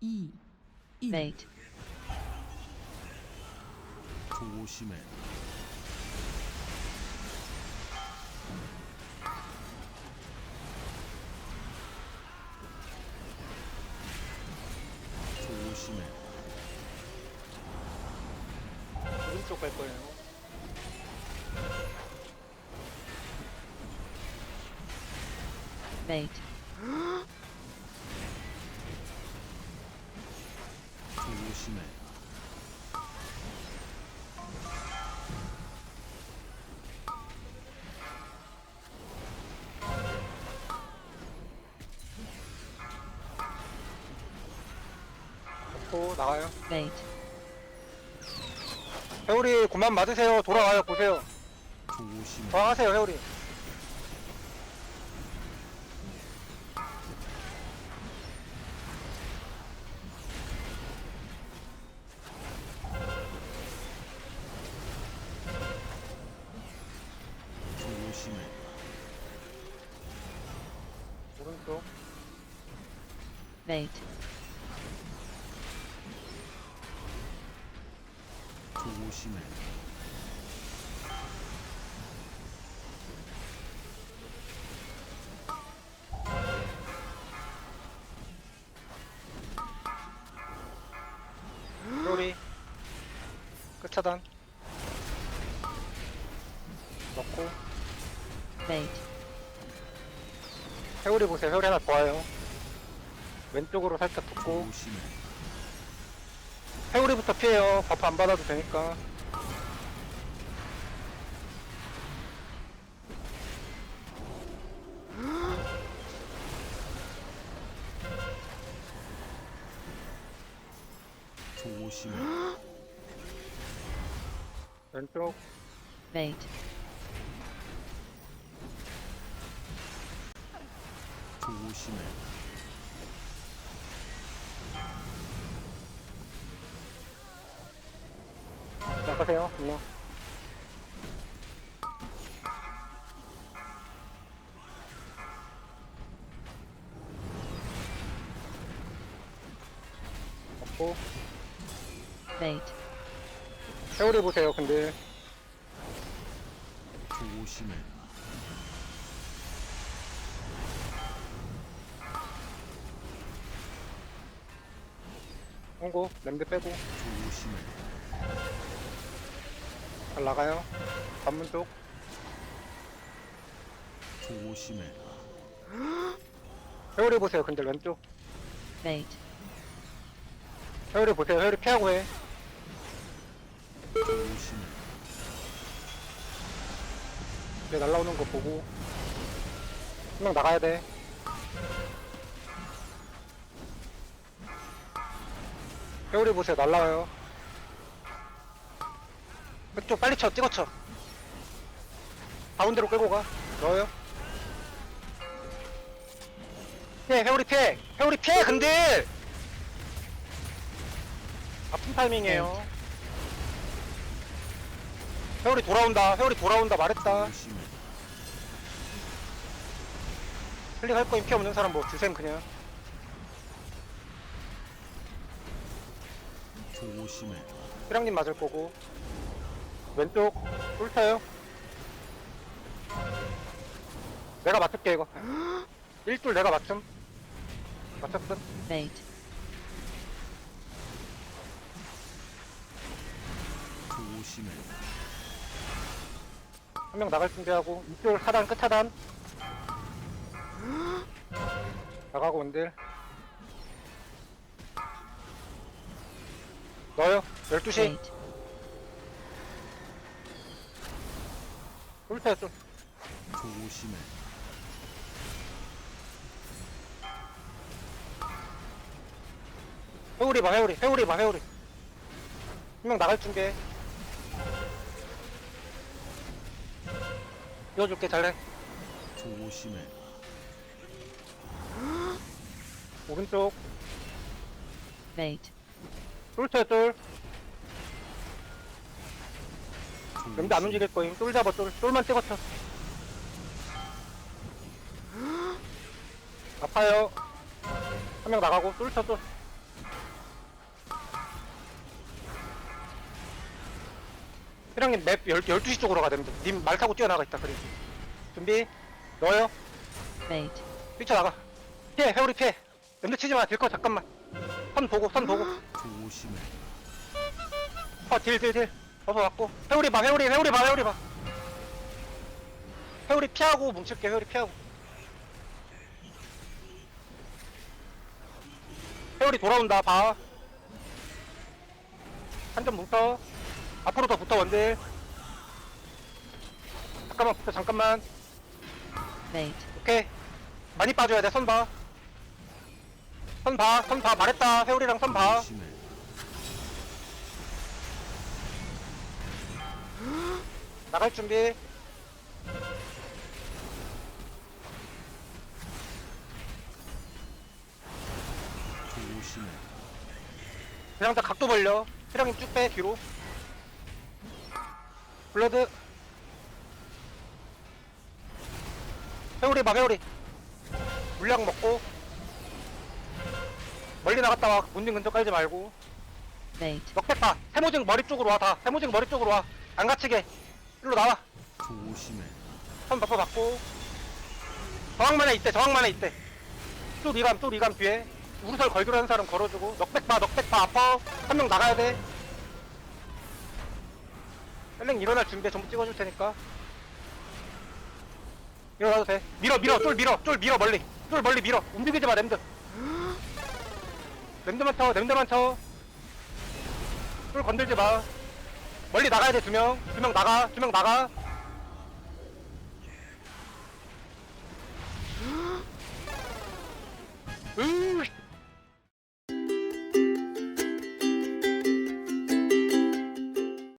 2, 1. Mate. 조심해. 조심해. 오른쪽 갈 거예요. Mate. 조심해. 또 나가요. Mate. 회오리 그만 맞으세요. 돌아와요. 보세요. 조심해. 돌아가세요. 회오리. Mate. 조심해. 회오리. 끝차단. 넣고. Mate. 회오리 보세요. 회오리 하나 더 와요. 왼쪽으로 살짝 붙고. 조심해. 회오리부터 피해요. 버프 안 받아도 되니까. 조심해. 왼쪽. Mate. 조심해. 나가세요. 그냥. 없고. 회오리 보세요. 근데 조심해. 홍고 램드 빼고 조심해. 잘 나가요. 관문 쪽. 조심해. 회오리 보세요. 근데 왼쪽. Mate. 회오리 보세요. 회오리 피하고 해. 조심해. 내 날라오는 거 보고. 한명 나가야 돼. 회오리 보세요. 날라와요. 그쪽 빨리 쳐. 찍어 쳐. 가운데로 끌고 가. 넣어요. 피해. 회오리 피해. 회오리 피해. 근데 아픈 타이밍이에요. 회오리 돌아온다. 회오리 돌아온다. 말했다. 클릭할 거 인피 없는 사람 뭐 주셈 그냥. 조심해. 피랑님 맞을 거고. 왼쪽 뚫쳐요. 내가 맞출게 이거. 1줄 내가 맞춤. 맞췄음. Mate. 조심해. 한 명 나갈 준비하고 2줄 하단 끝 하단. 나가고 온들. 넣어요. 12시. Mate. 뚫쳐요 좀. 조심해. 회오리 봐 회오리 회오리 봐 회오리. 한명 나갈 준비해. 이어줄게 잘해. 조심해. 오른쪽 Mate. 뚫쳐요 뚫. 명도 안 움직일 거임. 똘 잡아, 똘. 똘만 떼버텨. 아파요. 한 명 나가고, 똘 쳐, 똘. 회랑님 맵 10, 12시 쪽으로 가야 됩니다. 님 말 타고 뛰어나가 있다, 그림. 준비. 넣어요. Wait. 뛰쳐나가. 피해, 해오리 피해. 냄새 치지 마, 딜커, 잠깐만. 선 보고, 선 보고. 조심해. 퍼, 딜, 딜, 딜. 어서 왔고. 회오리 봐, 회오리, 회오리 봐, 회오리 봐. 회오리 피하고 뭉칠게, 회오리 피하고. 회오리 돌아온다, 봐. 한 점 뭉쳐. 앞으로 더 붙어, 원딜. 잠깐만 붙어, 잠깐만. Bait. 오케이. 많이 빠져야 돼, 선 봐. 선 봐, 선 봐. 말했다, 회오리랑 선 봐. 조심해. 나갈 준비. 조심해. 그냥 다 각도 벌려. 회장님 쭉 빼, 뒤로. 블러드. 회오리 봐, 회오리. 물량 먹고. 멀리 나갔다 와. 문진 근처 깔지 말고. 넉백 봐. 세모징 머리 쪽으로 와, 다. 세모징 머리 쪽으로 와. 안 갇히게. 일로 나와. 조심해. 선 버퍼 받고. 저항만에 있대, 저항만에 있대. 또 리감, 또 리감 뒤에. 우르설 걸기로 한 사람 걸어주고. 넉백 봐, 넉백 봐, 아파. 한 명 나가야 돼. 헬랭 일어날 준비해. 전부 찍어줄 테니까. 일어나도 돼. 밀어, 밀어, 쫄 밀어, 쫄 밀어, 멀리. 쫄 멀리 밀어. 움직이지 마, 램드. 램드만 쳐, 램드만 쳐. 쫄 건들지 마. 멀리 나가야 돼, 두 명. 두 명 나가, 두 명 나가. 으